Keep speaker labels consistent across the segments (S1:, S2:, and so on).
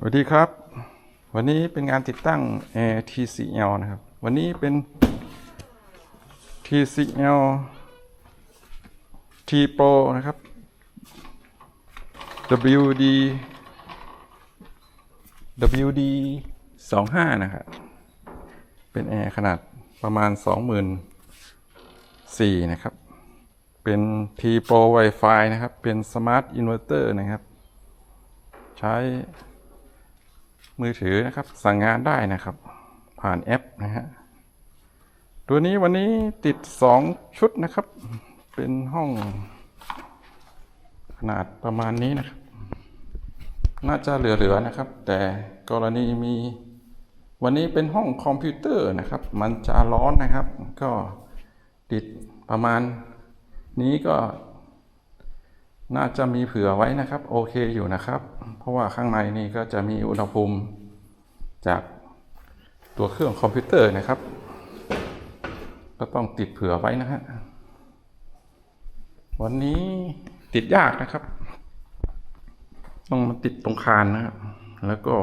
S1: สวัสดีครับ วันนี้เป็นงานติดตั้ง TCL นะครับ วันนี้เป็น TCL T Pro นะครับ WD WD 25นะครับ เป็นแอร์ขนาดประมาณ 24,000นะครับ เป็น T Pro Wi-Fi นะครับ เป็น Smart Inverter นะครับ ใช้ มือถือนะครับ สั่งงานได้นะครับ ผ่านแอปนะฮะตัวนี้วันนี้ติด 2 ชุดนะครับ เป็นห้องขนาดประมาณนี้นะครับ น่าจะเหลือๆนะครับ แต่กรณีมีวันนี้เป็นห้องคอมพิวเตอร์นะครับ มันจะร้อนนะครับ ก็ติดประมาณนี้ก็ น่าจะมีเผื่อไว้นะครับ โอเคอยู่นะครับ เพราะว่าข้างในนี่ก็จะมีอุณหภูมิ จากตัวเครื่องคอมพิวเตอร์นะครับ ก็ต้องติดเผื่อไว้นะฮะ วันนี้ติดยากนะครับ ต้องมาติดตรงคานนะครับ แล้วก็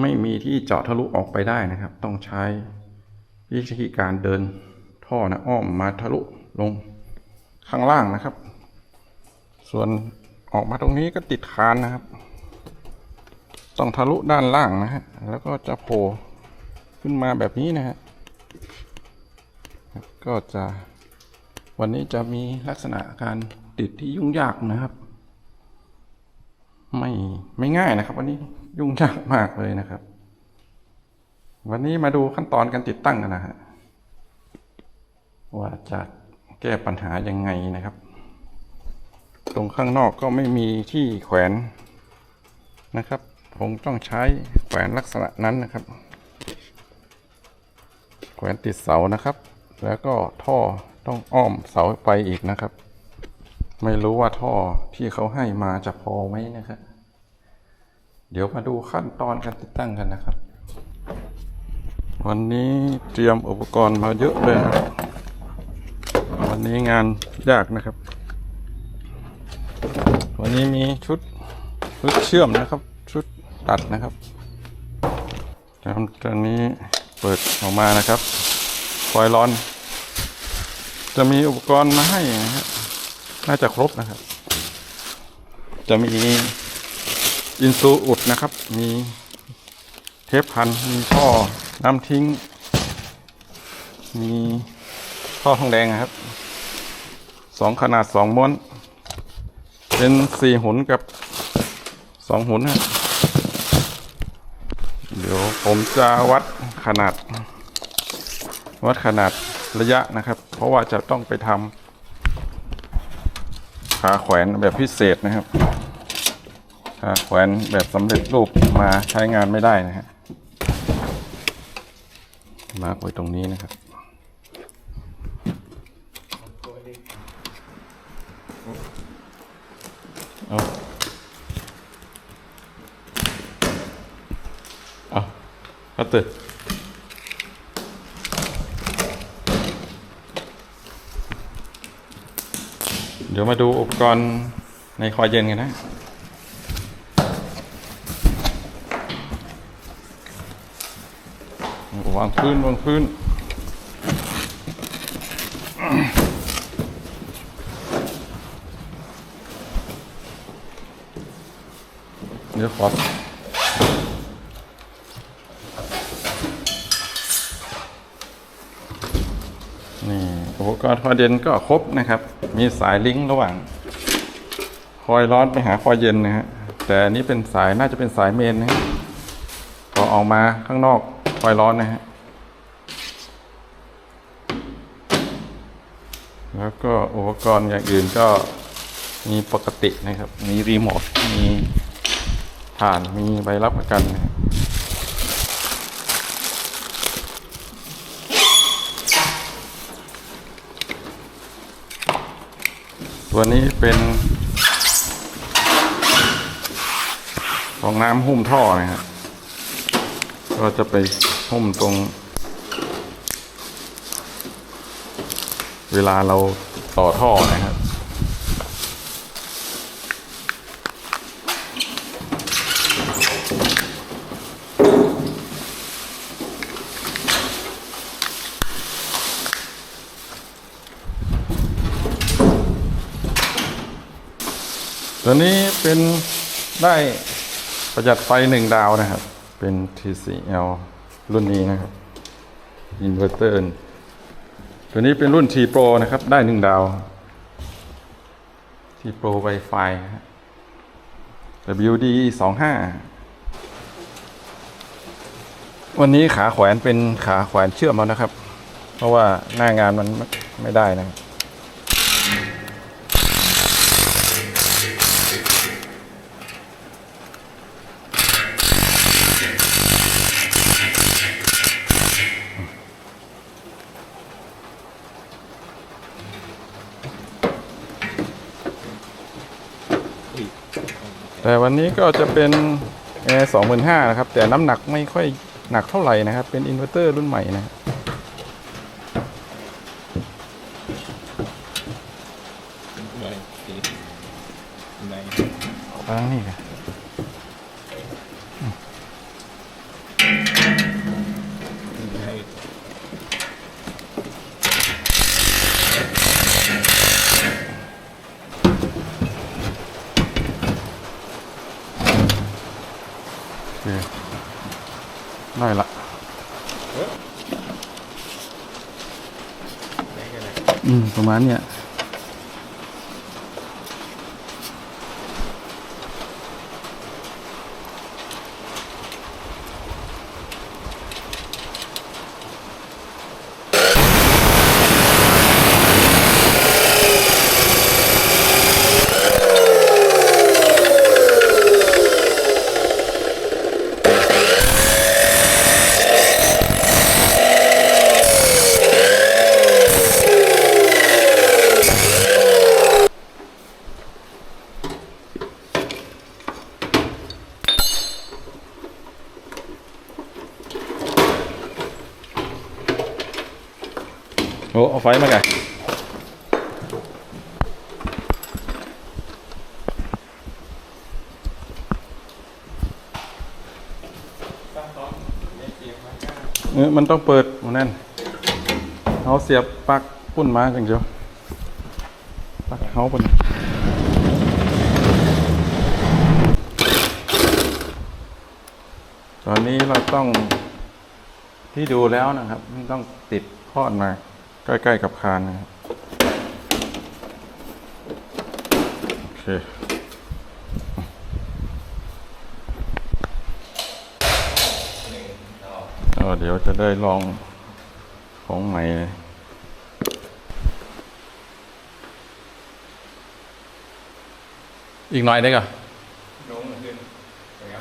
S1: ไม่มีที่เจาะทะลุออกไปได้นะครับ ต้องใช้วิธีการเดินท่อนะอ้อมมาทะลุลงข้างล่างนะครับ ส่วนออกมาตรงนี้ก็ติดคานนะครับ ต้องทะลุด้านล่างนะฮะ แล้วก็จะโผล่ขึ้นมาแบบนี้นะฮะ ก็จะวันนี้จะมีลักษณะการติดที่ยุ่งยากนะครับ ไม่ไม่ง่ายนะครับ วันนี้ยุ่งยากมากเลยนะครับ วันนี้มาดูขั้นตอนการติดตั้งกันนะฮะว่าจะแก้ปัญหายังไงนะครับ ตรงข้างนอกก็ไม่มีที่แขวนนะครับ ผมต้องใช้แขวนลักษณะนั้นนะครับ แขวนติดเสานะครับ แล้วก็ท่อต้องอ้อมเสาไปอีกนะครับ ไม่รู้ว่าท่อที่เขาให้มาจะพอไหมนะครับ เดี๋ยวมาดูขั้นตอนการติดตั้งกันนะครับ วันนี้เตรียมอุปกรณ์มาเยอะเลยนะครับวันนี้งานยากนะครับ วันนี้มีชุดชุดเชื่อมนะครับ ตัดนะครับแล้วตอนนี้เปิดออกมานะครับคอยร้อน จะมีอุปกรณ์มาให้นะครับน่าจะครบนะครับ จะมีอินซูอุดนะครับ มีเทปพัน มีท่อน้ำทิ้ง มีท่อทองแดงนะครับ สองขนาดสองม้วน เป็นสี่หุนกับสองหุนฮะเดี๋ยว ผมจะวัดขนาด วัดขนาดระยะนะครับ เพราะว่าจะต้องไปทำขาแขวนแบบพิเศษนะครับขาแขวนแบบสำเร็จรูปมาใช้งานไม่ได้นะฮะมาร์กไว้ตรงนี้นะครับ เอาเอา พัตเตอร์เดี๋ยวมาดูอุปกรณ์ในคอยเย็นกันนะวางพื้นวางพื้นเดี๋ยวขอนี่อุป กรณ์คอยเย็นก็ครบนะครับ มีสายลิงก์ระหว่าง คอยร้อนไปหาคอยเย็นนะฮะแต่นี้เป็นสายน่าจะเป็นสายเมนนะพอออกมาข้างนอกคอยร้อนนะฮะแล้วก็อุปกรณ์อย่างอื่นก็มีปกตินะครับ มีรีโมท มีผ่าน มีใบรับประกันนะครับ ตัวนี้เป็นของน้ำหุ้มท่อนะครับ ก็จะไปหุ้มตรง เวลาเราต่อท่อนะครับ ตัวนี้เป็นได้ประหยัดไฟหนึ่งดาวนะครับ เป็น TCL รุ่นนี้นะครับอินเวอร์เตอร์ตัวนี้เป็นรุ่น T Pro นะครับ ได้หนึ่งดาว T Pro Wi-Fi นะฮะ WD 25วันนี้ขาแขวนเป็นขาแขวนเชื่อมแล้วนะครับ เพราะว่าหน้างานมันไม่ไม่ได้นะครับ แต่วันนี้ก็จะเป็นแอร์สองหมื่นห้านะครับ แต่น้ำหนักไม่ค่อยหนักเท่าไหร่นะครับ เป็นอินเวอร์เตอร์รุ่นใหม่นะครับ
S2: หน่อยสีใน
S1: ทางนี้ครับ
S2: ให้
S1: โอเคได้ละ
S2: ได้กันเลย
S1: อื มประมาณเนี้ย โอ้เอาไฟมาไงเออมันต้องเปิดมันนั่นเอาเสียบปลั๊กปุ่นมาจังเดียวปลั๊กเขาปุ่นตอนนี้เราต้องที่ดูแล้วนะครับมันต้องติดพอดมา ใกล้ๆกับคานนะครับโอเคก็เดี๋ยวจะได้ลองของใหม่เลยอีกหน่อยได้ก่ะ
S2: โน้มขึ้น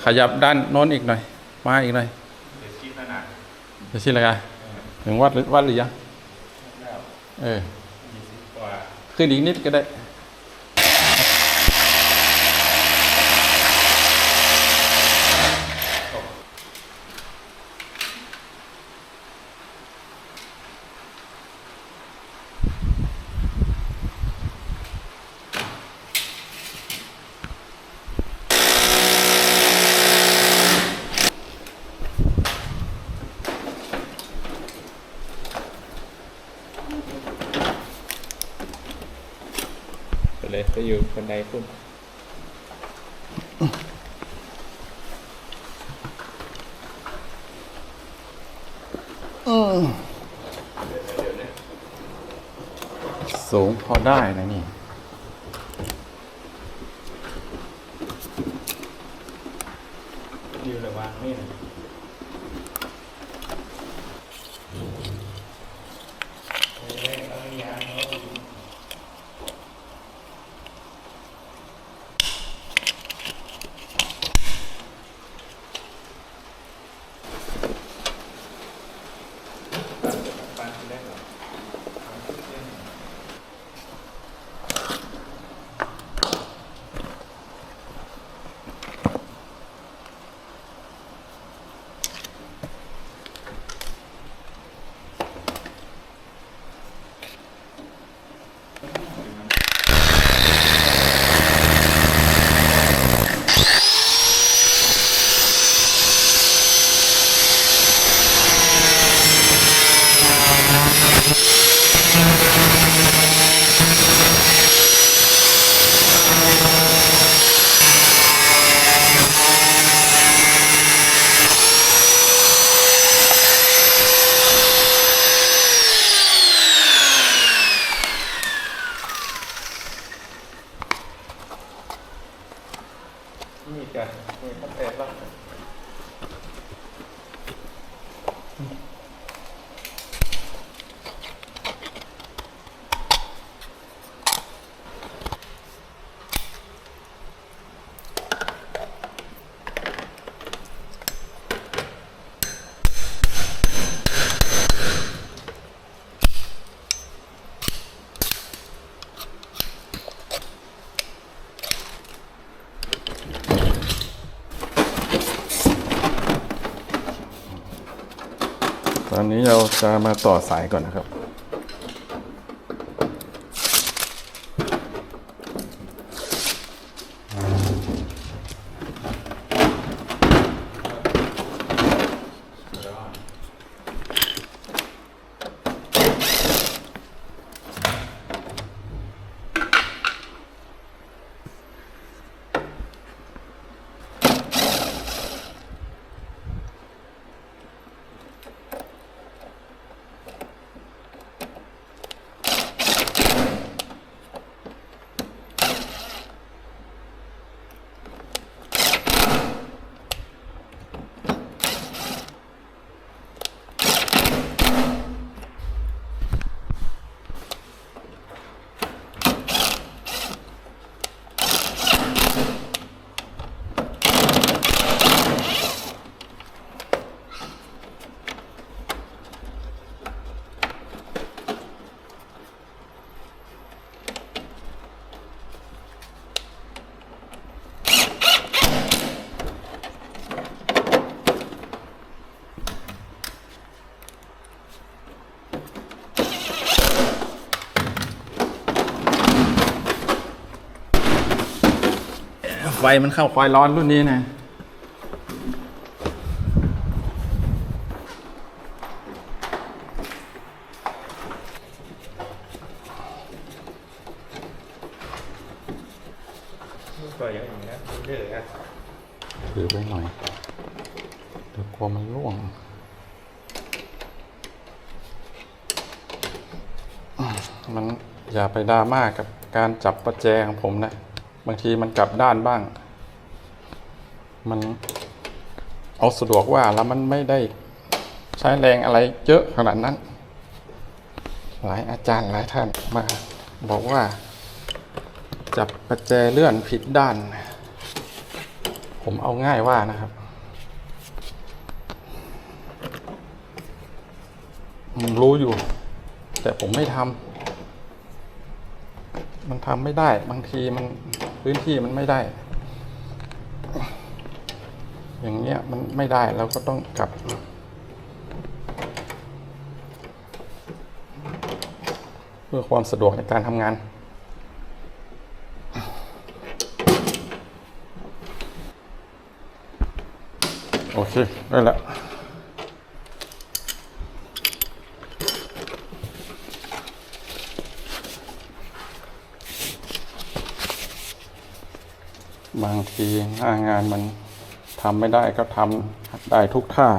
S1: ขยับด้านโน้นอีกหน่อย มาอีกหน่อย
S2: เดี๋ยวชี้ขนาด
S1: จะชินอะไรกันถึงวัดหรือวัดหรือยัง
S2: แล้ว
S1: เออขึ้นอีกนิดก็ได้
S2: ไปเลยไปอยู่คนใดพุ่น
S1: สูงพอได้นะนี่
S2: ต
S1: อนนี้เราจะมาต่อสายก่อนนะครับ ไฟมันเข้าควายร้อนรุ่นนี้นะ
S2: ก็อย่างนี้นะเรื่อยๆนะ
S1: ถือไว้หน่อยเดี๋ยวกลัวมันร่วงอืมมันอย่าไปดราม่ากับการจับประแจของผมนะ บางทีมันกลับด้านบ้าง มันเอาสะดวกว่าแล้วมันไม่ได้ใช้แรงอะไรเยอะขนาดนั้น หลายอาจารย์หลายท่านมา บอกว่า จับประแจเลื่อนผิดด้าน ผมเอาง่ายว่านะครับผมรู้อยู่ แต่ผมไม่ทำมันทำไม่ได้บางทีมัน พื้นที่มันไม่ได้ อย่างเงี้ยมันไม่ได้เราก็ต้องกลับ เพื่อความสะดวกในการทำงานโอเคได้แล้ว บางทีหน้างานมันทำไม่ได้ก็ทำได้ทุกท่า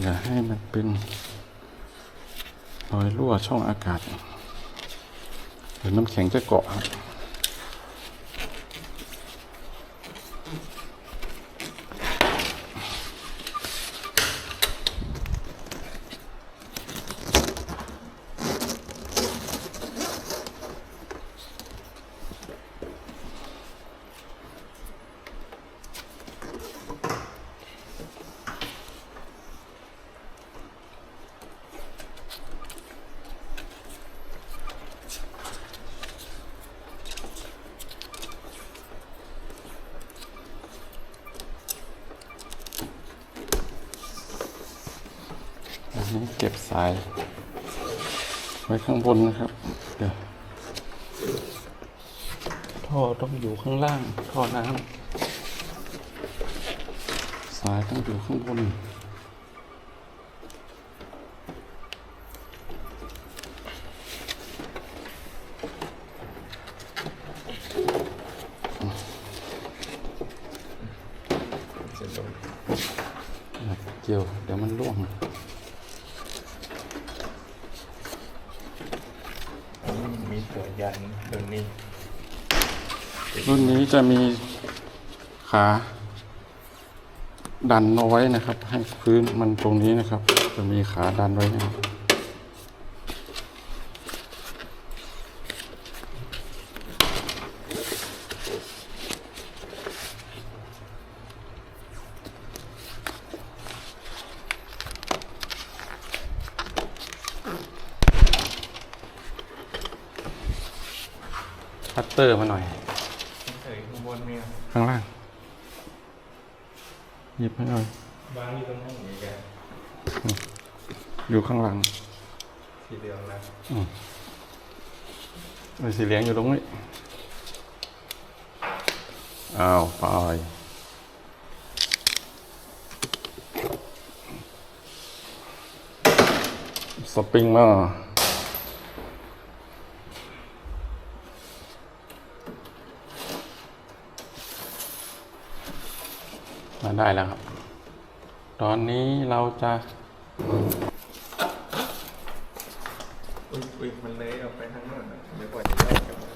S1: อย่าให้มันเป็นรอยรั่วช่องอากาศหรือน้ำแข็งจะเกาะครับอันนี้เก็บสาย ไว้ข้างบนนะครับ เดี๋ยว ท่อต้องอยู่ข้างล่าง ท่อน้ำสายต้องอยู่ข้างบน เกี่ยว เดี๋ยวมันร่วง
S2: อันนี้มีตัวยันตัวนี้
S1: รุ่นนี้ จะมีขาดันเอาไว้นะครับ ให้พื้นมันตรงนี้นะครับ จะมีขาดันไว้นะครับคัตเตอร์มาหน่อย
S2: เฉยข้างบนเนี่ย
S1: ข้างล่าง หยิบให้หน่อย
S2: บางอยู่ตรงห้องนี้แก
S1: อยู่ข้างหลัง
S2: สีเหลืองนะ
S1: ไอ้สีเหลืองอยู่ตรงนี้ อ้าวไปสปริงมา ได้แล้วครับ ตอนนี้เราจะ
S2: อุ้ยอุ้ยมันเลยออกไปทางโน้นนะเดี๋ยวก่อนจะได้กลับมา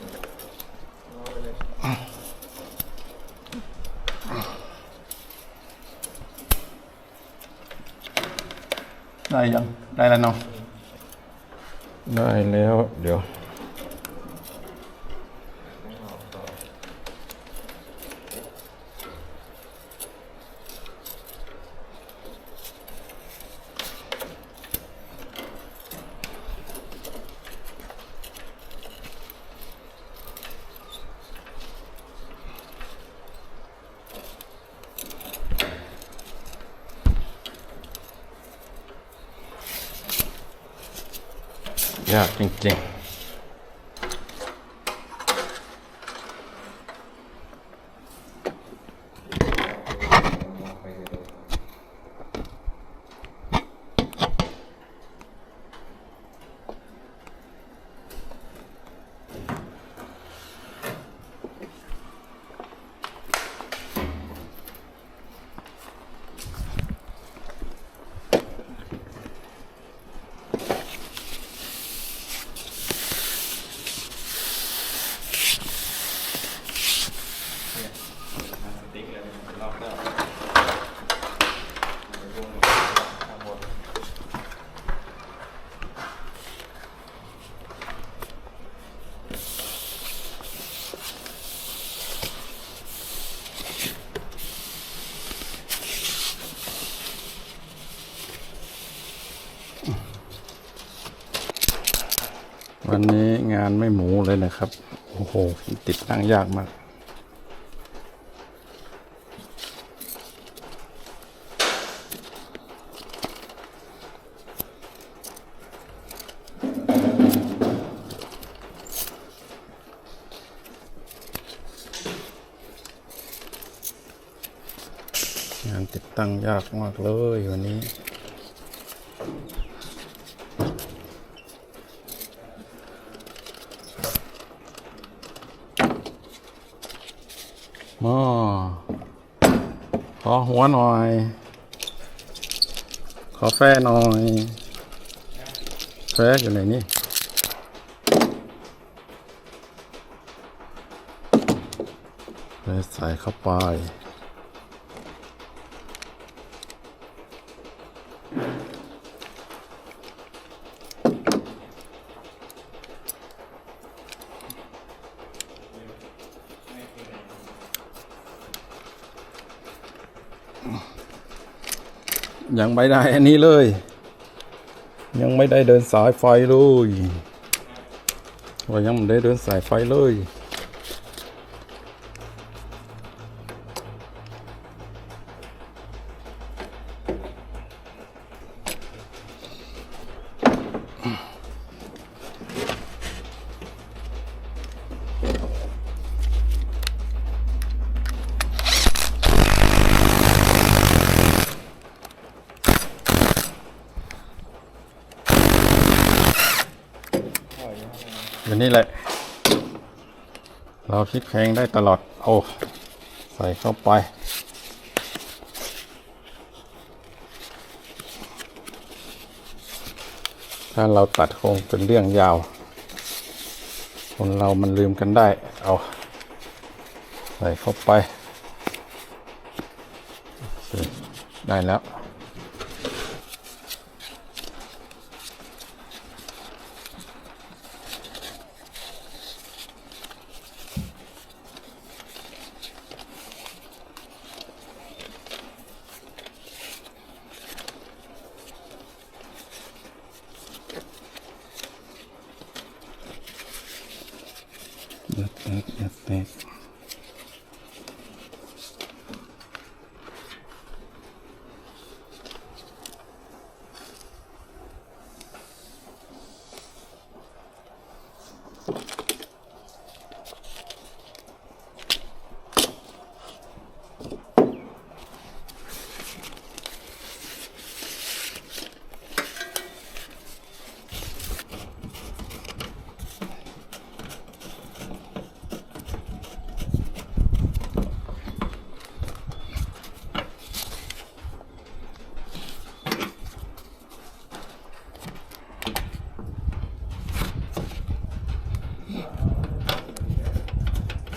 S2: เอาไปเลย
S1: ได้ยัง ได้แล้วเนาะ ได้แล้ว เดี๋ยว ยากจริง
S2: สติ๊กเลยเป็นรอบแล้วเดี๋ยววงข้างบน
S1: ๆ วันนี้งานไม่หมูเลยนะครับ โอ้โห ติดตั้งยากมาก งานติดตั้งยากมากเลยวันนี้ หม้อขอ หัวหน่อย ขอแฟหน่อยแฟอยู่ไหนนี่เลยใส่เข้าไป ยังไม่ได้อันนี้เลย ยังไม่ได้เดินสายไฟเลยว่ายังไม่ได้เดินสายไฟเลย อยู่นี้แหละ เราพลิกแพงได้ตลอด โอ้ใส่เข้าไป ถ้าเราตัดคงเป็นเรื่องยาว คนเรามันลืมกันได้ เอาใส่เข้าไป ได้แล้ว 5, 5, 5.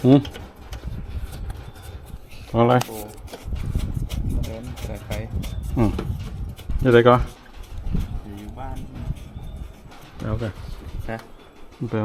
S1: หืมอะไร
S2: โอ้เดินใส่ไฟ
S1: อืมอยังไงก็
S2: อยู่บ้าน
S1: แล้วกัน
S2: ฮะ
S1: เปล่า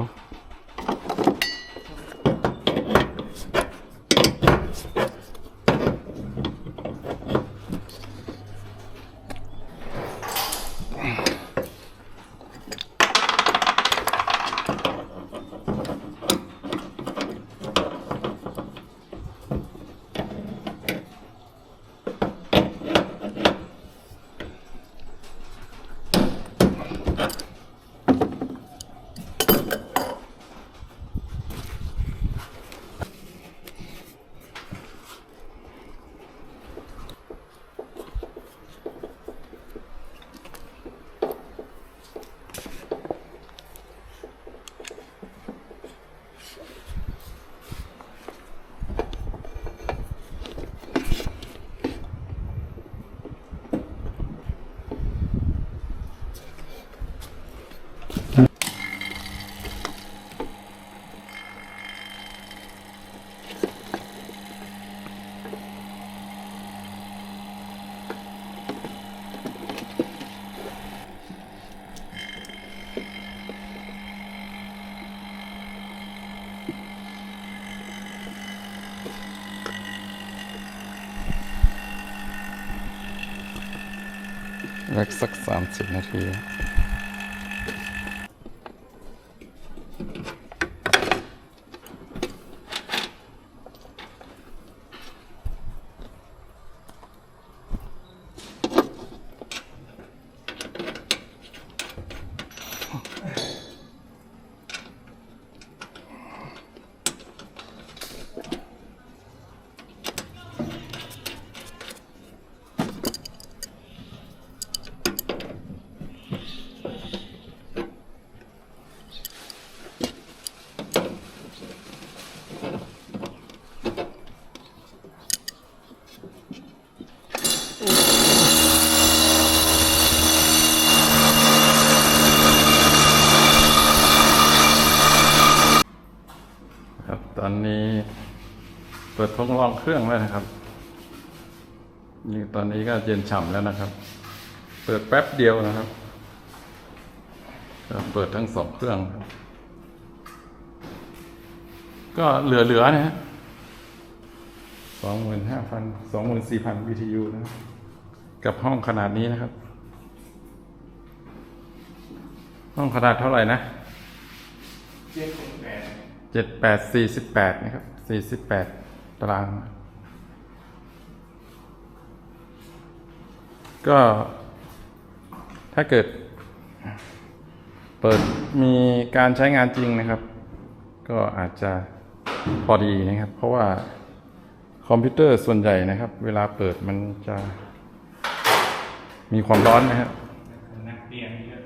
S1: แรกสักสามสิบนาที ครับตอนนี้เปิด ทดลองเครื่องแล้วนะครับ นี่ตอนนี้ก็เย็นฉ่ำแล้วนะครับ เปิดแป๊บเดียวนะครับก็เปิดทั้งสองเครื่องครับก็เหลือๆนะฮะสองหมื่นห้าพันสองหมื่นสี่พัน BTU นะครับกับห้องขนาดนี้นะครับ ห้องขนาดเท่าไหร่นะ
S2: เจ็ดสิบแปด
S1: เจ็ดแปดสี่สิบแปดนะครับสี่สิบแปด ตาราง ก็ถ้าเกิด เปิดมีการใช้งานจริงนะครับ ก็อาจจะพอดีนะครับ เพราะว่าคอมพิวเตอร์ส่วนใหญ่นะครับ เวลาเปิดมันจะมีความร้อนนะครับ
S2: นักเรียนเยอะ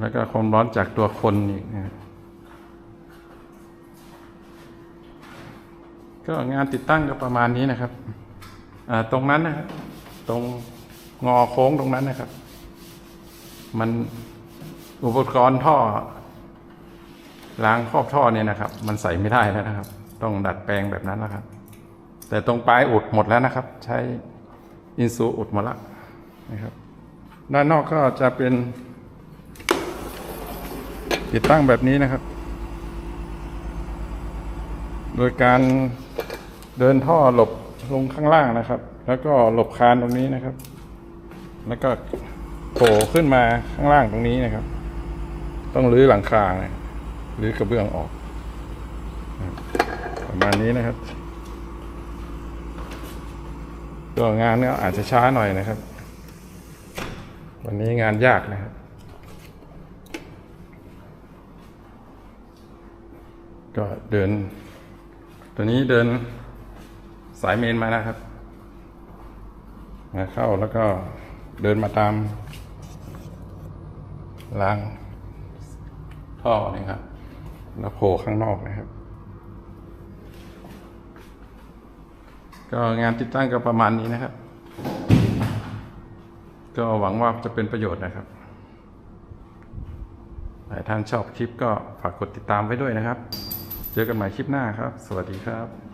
S1: แล้วก็ความร้อนจากตัวคนอีกนะครับ ก็งานติดตั้งก็ประมาณนี้นะครับตรงนั้นนะครับตรงงอโค้งตรงนั้นนะครับ มันอุปกรณ์ท่อล้างครอบท่อเนี่ยนะครับ มันใส่ไม่ได้แล้วนะครับ ต้องดัดแปลงแบบนั้นแล้วครับ แต่ตรงปลายอุดหมดแล้วนะครับ ใช้อินซูอุดหมดละนะครับ ด้านนอกก็จะเป็น ติดตั้งแบบนี้นะครับ โดยการ เดินท่อหลบลงข้างล่างนะครับ แล้วก็หลบคานตรงนี้นะครับ แล้วก็โผล่ขึ้นมาข้างล่างตรงนี้นะครับ ต้องรื้อหลังคานะรื้อกระเบื้องออก ประมาณนี้นะครับตัวงานก็อาจจะช้าหน่อยนะครับ วันนี้งานยากนะครับ ก็เดิน ตัวนี้เดิน สายเมนมานะครับ มาเข้าแล้วก็เดินมาตามรางท่อนี่ครับ แล้วโผล่ข้างนอกนะครับ ก็งานติดตั้งก็ประมาณนี้นะครับ ก็หวังว่าจะเป็นประโยชน์นะครับหลายท่านชอบคลิปก็ฝากกดติดตามไว้ด้วยนะครับ เจอกันใหม่คลิปหน้าครับ สวัสดีครับ